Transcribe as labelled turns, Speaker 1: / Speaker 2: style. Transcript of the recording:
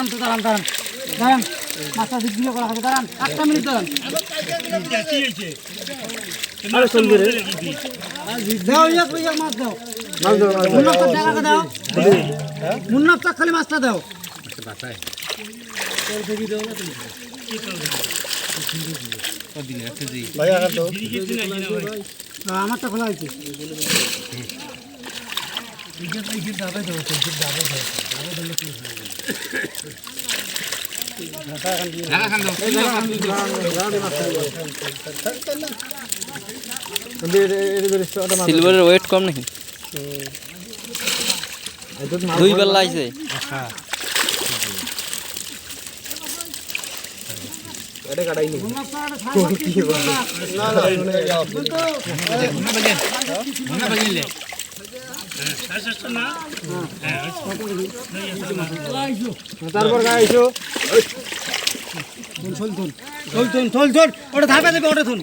Speaker 1: দাঁড়ান তো দাঁড়ান দাঁড়ান। দাঁড়ান মাছটা ভিডিও করা হবে দাঁড়ান আটটা মিনিট দাঁড়ান।
Speaker 2: আরে চলবে রে।
Speaker 1: দাও ইয়া ইয়া মাছ দাও।
Speaker 2: মাছ
Speaker 1: মুন্নাফটা দাও। মুন্নাফটা খালি মাছটা দাও। আমারটা খোলা হয়েছে।
Speaker 2: একটা মাছ
Speaker 3: সিলভারের ওয়েট কম নাকি
Speaker 2: এদের মাছ
Speaker 3: দুই বেলা আইছে
Speaker 2: এটা কাটাই নি তারপর গাইছো
Speaker 1: চল চল চল চল ওটা ধাপে দেবে ওটা চল